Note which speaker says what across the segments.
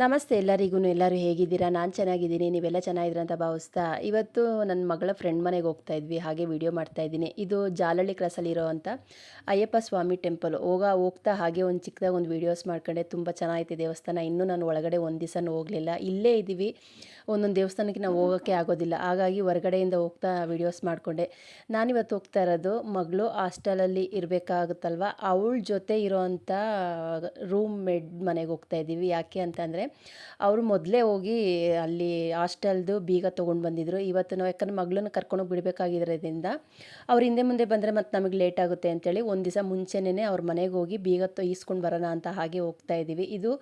Speaker 1: ನಮಸ್ತೆ ಎಲ್ಲರಿಗೂ, ಎಲ್ಲರೂ ಹೇಗಿದ್ದೀರಾ? ನಾನು ಚೆನ್ನಾಗಿದ್ದೀನಿ, ನೀವೆಲ್ಲ ಚೆನ್ನಾಗಿದ್ದೀರ ಅಂತ ಭಾವಿಸ್ತಾ ಇವತ್ತು ನನ್ನ ಮಗಳ ಫ್ರೆಂಡ್ ಮನೆಗೆ ಹೋಗ್ತಾ ಇದ್ವಿ, ಹಾಗೆ ವಿಡಿಯೋ ಮಾಡ್ತಾ ಇದ್ದೀನಿ. ಇದು ಜಾಲಳ್ಳಿ ಕ್ರಾಸಲ್ಲಿರೋ ಅಯ್ಯಪ್ಪ ಸ್ವಾಮಿ ಟೆಂಪಲ್ ಹೋಗ, ಹೋಗ್ತಾ ಹಾಗೆ ಒಂದು ಚಿಕ್ಕದಾಗಿ ಒಂದು ವೀಡಿಯೋಸ್ ಮಾಡ್ಕೊಂಡೆ, ತುಂಬ ಚೆನ್ನಾಗೈತೆ ದೇವಸ್ಥಾನ. ಇನ್ನೂ ನಾನು ಒಳಗಡೆ ಒಂದು ದಿವಸನೂ ಹೋಗಲಿಲ್ಲ. ಇಲ್ಲೇ ಇದ್ದೀವಿ. ಒಂದೊಂದು ದೇವಸ್ಥಾನಕ್ಕೆ ನಾವು ಹೋಗೋಕ್ಕೆ ಆಗೋದಿಲ್ಲ. ಹಾಗಾಗಿ ಹೊರಗಡೆಯಿಂದ ಹೋಗ್ತಾ ವೀಡಿಯೋಸ್ ಮಾಡಿಕೊಂಡೆ. ನಾನಿವತ್ತು ಹೋಗ್ತಾ ಇರೋದು, ಮಗಳು ಹಾಸ್ಟೆಲಲ್ಲಿ ಇರಬೇಕಾಗುತ್ತಲ್ವ? ಅವಳ ಜೊತೆ ಇರೋವಂಥ ರೂಮ್ ಮೇಡ್ ಮನೆಗೆ ಹೋಗ್ತಾ ಇದ್ದೀವಿ. ಯಾಕೆ ಅಂತಂದರೆ ಅವರು ಮೊದಲೇ ಹೋಗಿ ಅಲ್ಲಿ ಹಾಸ್ಟೆಲ್ದು ಬೀಗ ತೊಗೊಂಡು ಬಂದಿದ್ರು. ಇವತ್ತು ನಾವು ಯಾಕಂದ್ರೆ ಮಗಳನ್ನ ಕರ್ಕೊಂಡೋಗಿ ಬಿಡಬೇಕಾಗಿರೋದ್ರಿಂದ ಅವ್ರು ಹಿಂದೆ ಮುಂದೆ ಬಂದರೆ ಮತ್ತು ನಮಗೆ ಲೇಟ್ ಆಗುತ್ತೆ ಅಂತೇಳಿ ಒಂದು ದಿವಸ ಮುಂಚೆನೇ ಅವ್ರ ಮನೆಗೆ ಹೋಗಿ ಬೀಗ ಈಸ್ಕೊಂಡು ಬರೋಣ ಅಂತ ಹಾಗೆ ಹೋಗ್ತಾ ಇದ್ದೀವಿ ಇದು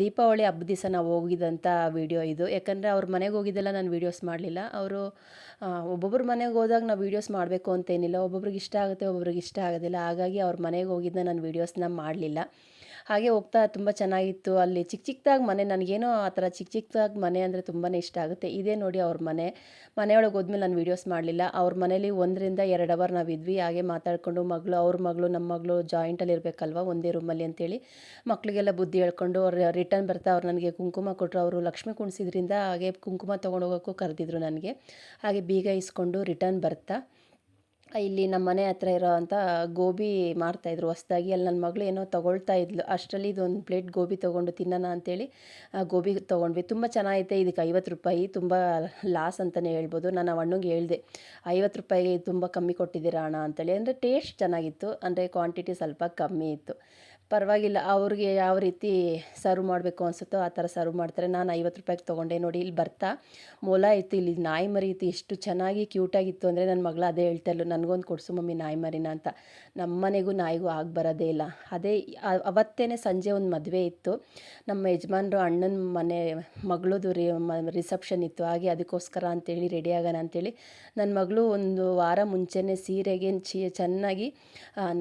Speaker 1: ದೀಪಾವಳಿ ಹಬ್ಬದ ದಿವಸ ನಾವು ಹೋಗಿದ್ದಂಥ ವಿಡಿಯೋ ಇದು. ಯಾಕಂದರೆ ಅವ್ರ ಮನೆಗೆ ಹೋಗಿದ್ದೆಲ್ಲ ನಾನು ವೀಡಿಯೋಸ್ ಮಾಡಲಿಲ್ಲ. ಅವರು ಒಬ್ಬೊಬ್ಬರ ಮನೆಗೆ ಹೋದಾಗ ನಾವು ವೀಡಿಯೋಸ್ ಮಾಡಬೇಕು ಅಂತೇನಿಲ್ಲ ಒಬ್ಬೊಬ್ರಿಗೆ ಇಷ್ಟ ಆಗುತ್ತೆ, ಒಬ್ಬೊಬ್ರಿಗೆ ಇಷ್ಟ ಆಗೋದಿಲ್ಲ. ಹಾಗಾಗಿ ಅವ್ರ ಮನೆಗೆ ಹೋಗಿದ್ದ ನಾನು ವೀಡಿಯೋಸ್ನ ಮಾಡಲಿಲ್ಲ. ಹಾಗೆ ಹೋಗ್ತಾ ತುಂಬ ಚೆನ್ನಾಗಿತ್ತು. ಅಲ್ಲಿ ಚಿಕ್ಕ ಚಿಕ್ಕದಾಗಿ ಮನೆ ನನಗೇನೋ ಆ ಥರ ಚಿಕ್ಕ ಚಿಕ್ಕದಾಗಿ ಮನೆ ಅಂದರೆ ತುಂಬಾ ಇಷ್ಟ ಆಗುತ್ತೆ. ಇದೇ ನೋಡಿ ಅವ್ರ ಮನೆ. ಮನೆಯೊಳಗೆ ಹೋದ್ಮೇಲೆ ನಾನು ವೀಡಿಯೋಸ್ ಮಾಡಲಿಲ್ಲ. ಅವ್ರ ಮನೇಲಿ ಒಂದರಿಂದ ಎರಡು ಅವರ್ ನಾವು ಇದ್ವಿ. ಹಾಗೆ ಮಾತಾಡಿಕೊಂಡು ಮಗಳು, ಅವ್ರ ಮಗಳು ನಮ್ಮ ಮಗಳು ಜಾಯಿಂಟಲ್ಲಿ ಇರಬೇಕಲ್ವ ಒಂದೇ ರೂಮಲ್ಲಿ ಅಂತೇಳಿ ಮಕ್ಕಳಿಗೆಲ್ಲ ಬುದ್ಧಿ ಹೇಳ್ಕೊಂಡು ಅವ್ರು ರಿಟರ್ನ್ ಬರ್ತಾ ಅವ್ರು ನನಗೆ ಕುಂಕುಮ ಕೊಟ್ಟರು ಅವರು ಲಕ್ಷ್ಮಿ ಕುಣಿಸಿದ್ರಿಂದ ಹಾಗೆ ಕುಂಕುಮ ತೊಗೊಂಡು ಹೋಗೋಕ್ಕೂ ಕರೆದಿದ್ರು ನನಗೆ. ಹಾಗೆ ಬೀಗ ಇಸ್ಕೊಂಡು ರಿಟರ್ನ್ ಬರ್ತಾ. ಇಲ್ಲಿ ನಮ್ಮ ಮನೆ ಹತ್ರ ಇರೋವಂಥ ಗೋಬಿ ಮಾರ್ತಾಯಿದ್ರು. ಹೊಸ್ದಾಗಿ ಅಲ್ಲಿ ನನ್ನ ಮಗಳು ಏನೋ ತೊಗೊಳ್ತಾ ಇದ್ಲು. ಅಷ್ಟರಲ್ಲಿ ಇದೊಂದು ಪ್ಲೇಟ್ ಗೋಬಿ ತೊಗೊಂಡು ತಿನ್ನೋಣ ಅಂತೇಳಿ ಗೋಬಿ ತೊಗೊಂಡ್ವಿ. ತುಂಬ ಚೆನ್ನಾಗೈತೆ. ಇದಕ್ಕೆ ಐವತ್ತು ರೂಪಾಯಿ ತುಂಬ ಲಾಸ್ ಅಂತಲೇ ಹೇಳ್ಬೋದು. ನಾನು ಅಣ್ಣಂಗೆ ಹೇಳಿದೆ, ಐವತ್ತು ರೂಪಾಯಿಗೆ ತುಂಬ ಕಮ್ಮಿ ಕೊಟ್ಟಿದ್ದೀರಾ ಅಣ್ಣ? ಅಂತೇಳಿ. ಅಂದರೆ ಟೇಸ್ಟ್ ಚೆನ್ನಾಗಿತ್ತು. ಅಂದರೆ ಕ್ವಾಂಟಿಟಿ ಸ್ವಲ್ಪ ಕಮ್ಮಿ ಇತ್ತು. ಪರವಾಗಿಲ್ಲ, ಅವ್ರಿಗೆ ಯಾವ ರೀತಿ ಸರ್ವ್ ಮಾಡಬೇಕು ಅನಿಸುತ್ತೋ ಆ ಥರ ಸರ್ವ್ ಮಾಡ್ತಾರೆ. ನಾನು ಐವತ್ತು ರೂಪಾಯಿಗೆ ತೊಗೊಂಡೆ ನೋಡಿ, ಇಲ್ಲಿ ಬರ್ತಾ. ಮೊಲ ಇತ್ತು, ಇಲ್ಲಿ ನಾಯಿ ಮರಿ ಇತ್ತು, ಎಷ್ಟು ಚೆನ್ನಾಗಿ ಕ್ಯೂಟಾಗಿತ್ತು ಅಂದರೆ ನನ್ನ ಮಗಳು ಅದೇ ಹೇಳ್ತಾ ಇದ್ಲು, ನನಗೊಂದು ಕೊಡಿಸು ಮಮ್ಮಿ ನಾಯಿ ಮರಿನ ಅಂತ. ನಮ್ಮ ಮನೆಗೂ ನಾಯಿಗೂ ಆಗಿ ಬರೋದೇ ಇಲ್ಲ. ಅದೇ ಅವತ್ತೇ ಸಂಜೆ ಒಂದು ಮದುವೆ ಇತ್ತು. ನಮ್ಮ ಯಜಮಾನ್ರು ಅಣ್ಣನ ಮನೆ, ಮಗಳದು ರಿ ರಿಸೆಪ್ಷನ್ ಇತ್ತು. ಹಾಗೆ ಅದಕ್ಕೋಸ್ಕರ ಅಂತೇಳಿ ರೆಡಿ ಆಗೋಣ ಅಂತೇಳಿ ನನ್ನ ಮಗಳು ಒಂದು ವಾರ ಮುಂಚೆನೇ ಸೀರೆಗೆ ಚೆನ್ನಾಗಿ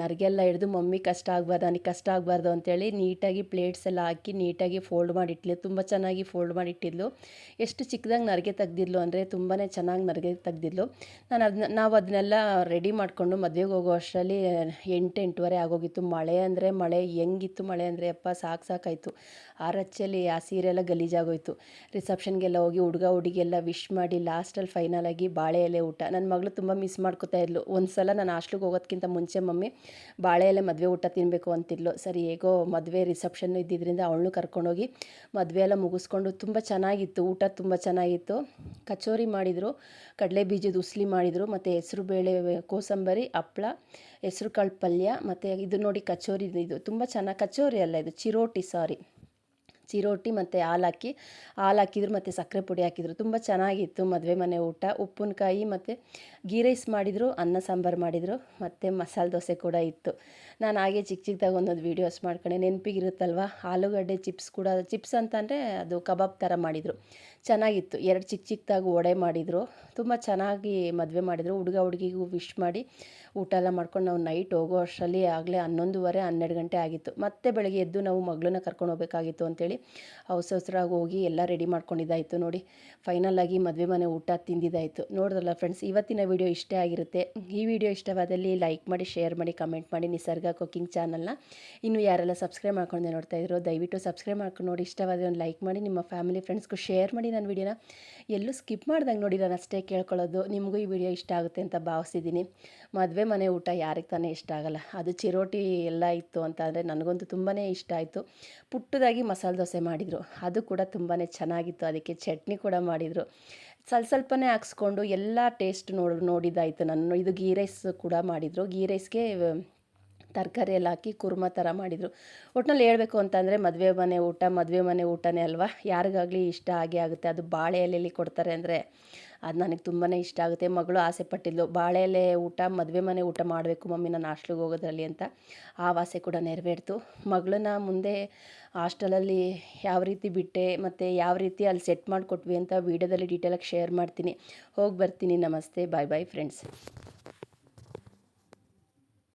Speaker 1: ನರಿಗೆಲ್ಲ ಹಿಡಿದು ಮಮ್ಮಿ ಕಷ್ಟ ಆಗ್ಬಾರ್ದು, ನನಗೆ ಕಷ್ಟ ಆಗಬಾರ್ದು ಅಂತೇಳಿ ನೀಟಾಗಿ ಪ್ಲೇಟ್ಸ್ ಎಲ್ಲ ಹಾಕಿ ನೀಟಾಗಿ ಫೋಲ್ಡ್ ಮಾಡಿಟ್ಲು. ತುಂಬ ಚೆನ್ನಾಗಿ ಫೋಲ್ಡ್ ಮಾಡಿಟ್ಟಿದ್ಲು. ಎಷ್ಟು ಚಿಕ್ಕದಾಗಿ ನರಿಗೆ ತೆಗ್ದಿದ್ಲು ಅಂದರೆ ತುಂಬಾ ಚೆನ್ನಾಗಿ ನರಿಗೆ ತೆಗ್ದಿದ್ಲು. ನಾನು ಅದನ್ನ ನಾವು ಅದನ್ನೆಲ್ಲ ರೆಡಿ ಮಾಡಿಕೊಂಡು ಮದುವೆಗೆ ಹೋಗೋ ಅಷ್ಟರಲ್ಲಿ ಎಂಟು, ಎಂಟುವರೆ ಆಗೋಗಿತ್ತು. ಮಳೆ ಅಂದರೆ ಮಳೆ, ಹೆಂಗಿತ್ತು ಮಳೆ ಅಂದರೆ ಅಪ್ಪ ಸಾಕು ಸಾಕಾಯಿತು. ಆ ರಚ್ಚಲ್ಲಿ ಆ ಸೀರೆ ಎಲ್ಲ ಗಲೀಜಾಗೋಯ್ತು. ರಿಸೆಪ್ಷನ್ಗೆಲ್ಲ ಹೋಗಿ ಹುಡುಗ, ಹುಡುಗಿಯೆಲ್ಲ ವಿಶ್ ಮಾಡಿ ಲಾಸ್ಟಲ್ಲಿ ಫೈನಲ್ ಆಗಿ ಬಾಳೆ ಎಲೆ ಊಟ. ನನ್ನ ಮಗಳು ತುಂಬ ಮಿಸ್ ಮಾಡ್ಕೋತಾ ಇದ್ಲು. ಒಂದು ಸಲ ನಾನು ಹಾಸ್ಟ್ಲಿಗೆ ಹೋಗೋದಕ್ಕಿಂತ ಮುಂಚೆ ಮಮ್ಮಿ ಬಾಳೆ ಎಲೆ ಮದುವೆ ಊಟ ತಿನ್ನಬೇಕು ಅಂತಿದ್ಲು. ಸರಿ ಹೇಗೋ ಮದುವೆ ರಿಸೆಪ್ಷನ್ ಇದ್ದಿದ್ದರಿಂದ ಅವಳನ್ನು ಕರ್ಕೊಂಡೋಗಿ ಮದುವೆ ಎಲ್ಲ ಮುಗಿಸ್ಕೊಂಡು ತುಂಬ ಚೆನ್ನಾಗಿತ್ತು, ಊಟ ತುಂಬ ಚೆನ್ನಾಗಿತ್ತು. ಕಚೋರಿ ಮಾಡಿದರು, ಕಡಲೆ ಬೀಜದ ಉಸ್ಲಿ ಮಾಡಿದರು, ಮತ್ತು ಹೆಸರು ಬೇಳೆ, ಕೋಸಂಬರಿ ಹಪ್ಪಳ ಹೆಸರು ಕಾಳು ಪಲ್ಯ, ಮತ್ತು ಇದು ನೋಡಿ ಕಚೋರಿ ಇದು. ತುಂಬ ಚೆನ್ನಾಗಿ, ಕಚೋರಿ ಅಲ್ಲ ಇದು, ಚಿರೋಟಿ ಸಾರಿ ಚಿರೋಟಿ ಮತ್ತು ಹಾಲು ಹಾಕಿ, ಹಾಲು ಹಾಕಿದ್ರು ಮತ್ತು ಸಕ್ಕರೆ ಪುಡಿ ಹಾಕಿದ್ರು. ತುಂಬ ಚೆನ್ನಾಗಿತ್ತು ಮದುವೆ ಮನೆ ಊಟ. ಉಪ್ಪಿನಕಾಯಿ ಮತ್ತು ಗೀ ರೈಸ್ ಮಾಡಿದರು, ಅನ್ನ ಸಾಂಬಾರು ಮಾಡಿದರು, ಮತ್ತು ಮಸಾಲೆ ದೋಸೆ ಕೂಡ ಇತ್ತು. ನಾನು ಹಾಗೆ ಚಿಕ್ಕ ಚಿಕ್ಕದಾಗಿ ಒಂದೊಂದು ವೀಡಿಯೋಸ್ ಮಾಡ್ಕೊಂಡೆ. ನೆನಪಿಗಿರುತ್ತಲ್ವ? ಆಲೂಗಡ್ಡೆ ಚಿಪ್ಸ್ ಕೂಡ ಚಿಪ್ಸ್ ಅಂತಂದರೆ ಅದು ಕಬಾಬ್ ಥರ ಮಾಡಿದರು. ಚೆನ್ನಾಗಿತ್ತು. ಎರಡು ಚಿಕ್ಕ ಚಿಕ್ಕದಾಗಿ ವಡೆ ಮಾಡಿದರು. ತುಂಬ ಚೆನ್ನಾಗಿ ಮದುವೆ ಮಾಡಿದರು. ಹುಡುಗ ಹುಡುಗಿಗೂ ವಿಶ್ ಮಾಡಿ ಊಟ ಎಲ್ಲ ಮಾಡ್ಕೊಂಡು ನಾವು ನೈಟ್ ಹೋಗೋ ಅಷ್ಟರಲ್ಲಿ ಆಗಲೇ ಹನ್ನೊಂದುವರೆ, ಹನ್ನೆರಡು ಗಂಟೆ ಆಗಿತ್ತು. ಮತ್ತೆ ಬೆಳಗ್ಗೆ ಎದ್ದು ನಾವು ಮಗಳನ್ನ ಕರ್ಕೊಂಡು ಹೋಗಬೇಕಾಗಿತ್ತು ಅಂತೇಳಿ ಅವಸರವಾಗಿ ಹೋಗಿ ಎಲ್ಲ ರೆಡಿ ಮಾಡ್ಕೊಂಡಿದ್ದಾಯಿತು ನೋಡಿ. ಫೈನಲ್ ಆಗಿ ಮದುವೆ ಮನೆ ಊಟ ತಿಂದಿದ್ದಾಯಿತು. ನೋಡಿದ್ರಲ್ಲ ಫ್ರೆಂಡ್ಸ್ ಇವತ್ತಿನ ವಿಡಿಯೋ ಇಷ್ಟ ಆಗಿರುತ್ತೆ. ಈ ವಿಡಿಯೋ ಇಷ್ಟವಾದಲ್ಲಿ ಲೈಕ್ ಮಾಡಿ, ಶೇರ್ ಮಾಡಿ, ಕಮೆಂಟ್ ಮಾಡಿ ನಿಸರ್ಗ ಕುಕ್ಕಿಂಗ್ ಚಾನಲ್ನ. ಇನ್ನು ಯಾರೆಲ್ಲ ಸಬ್ಸ್ಕ್ರೈಬ್ ಮಾಡ್ಕೊಂಡೆ ನೋಡ್ತಾ ಇದ್ರು, ದಯವಿಟ್ಟು ಸಬ್ಸ್ಕ್ರೈಬ್ ಮಾಡ್ಕೊಂಡು ನೋಡಿ ಇಷ್ಟವಾದ ಒಂದು ಲೈಕ್ ಮಾಡಿ, ನಿಮ್ಮ ಫ್ಯಾಮಿಲಿ, ಫ್ರೆಂಡ್ಸ್ಗೂ ಶೇರ್ ಮಾಡಿ ನನ್ನ ವಿಡಿಯೋನ. ಎಲ್ಲೂ ಸ್ಕಿಪ್ ಮಾಡ್ದಂಗೆ ನೋಡಿ, ನಾನು ಅಷ್ಟೇ ಕೇಳ್ಕೊಳ್ಳೋದು. ನಿಮಗೂ ಈ ವಿಡಿಯೋ ಇಷ್ಟ ಆಗುತ್ತೆ ಅಂತ ಭಾವಿಸಿದ್ದೀನಿ ಮದುವೆ ಮನೆ ಊಟ ಯಾರಿಗೆ ತಾನೇ ಇಷ್ಟ ಆಗಲ್ಲ. ಅದು ಚಿರೋಟಿ ಎಲ್ಲ ಇತ್ತು ಅಂತ ಅಂದರೆ ನನಗಂತೂ ತುಂಬಾ ಇಷ್ಟ ಆಯಿತು. ಪುಟ್ಟದಾಗಿ ಮಸಾಲೆ ದೋಸೆ ಮಾಡಿದರು. ಅದು ಕೂಡ ತುಂಬಾ ಚೆನ್ನಾಗಿತ್ತು. ಅದಕ್ಕೆ ಚಟ್ನಿ ಕೂಡ ಮಾಡಿದರು. ಸ್ವಲ್ಪ ಸ್ವಲ್ಪನೇ ಹಾಕ್ಸ್ಕೊಂಡು ಎಲ್ಲ ಟೇಸ್ಟ್ ನೋಡಿ ನೋಡಿದ್ದಾಯಿತು ನಾನು ಇದು ಗೀ ರೈಸ್ ಕೂಡ ಮಾಡಿದರು. ಗೀ ರೈಸ್ಗೆ ತರಕಾರಿ ಎಲ್ಲ ಹಾಕಿ ಕುರ್ಮ ಥರ ಮಾಡಿದರು. ಒಟ್ಟಿನಲ್ಲಿ ಹೇಳಬೇಕು ಅಂತಂದರೆ ಮದುವೆ ಮನೆ ಊಟ, ಮದುವೆ ಮನೆ ಊಟನೇ ಅಲ್ವಾ? ಯಾರಿಗಾಗಲಿ ಇಷ್ಟ ಆಗೇ ಆಗುತ್ತೆ. ಅದು ಬಾಳೆ ಎಲೆಯಲ್ಲಿ ಕೊಡ್ತಾರೆ ಅಂದರೆ ಅದು ನನಗೆ ತುಂಬಾ ಇಷ್ಟ ಆಗುತ್ತೆ. ಮಗಳು ಆಸೆ ಪಟ್ಟಿದ್ಲು. ಬಾಳೆ ಎಲೆ ಊಟ, ಮದುವೆ ಮನೆ ಊಟ ಮಾಡಬೇಕು ಮಮ್ಮಿ ನಾನು ಹಾಸ್ಟ್ಲಿಗೆ ಹೋಗೋದ್ರಲ್ಲಿ ಅಂತ ಆ ಆಸೆ ಕೂಡ ನೆರವೇರ್ತು. ಮಗಳನ್ನ ಮುಂದೆ ಹಾಸ್ಟೆಲಲ್ಲಿ ಯಾವ ರೀತಿ ಬಿಟ್ಟೆ, ಮತ್ತು ಯಾವ ರೀತಿ ಅಲ್ಲಿ ಸೆಟ್ ಮಾಡಿಕೊಟ್ವಿ ಅಂತ ವೀಡಿಯೋದಲ್ಲಿ ಡೀಟೇಲಾಗಿ ಶೇರ್ ಮಾಡ್ತೀನಿ. ಹೋಗಿ ಬರ್ತೀನಿ. ನಮಸ್ತೆ. ಬಾಯ್ ಬಾಯ್ ಫ್ರೆಂಡ್ಸ್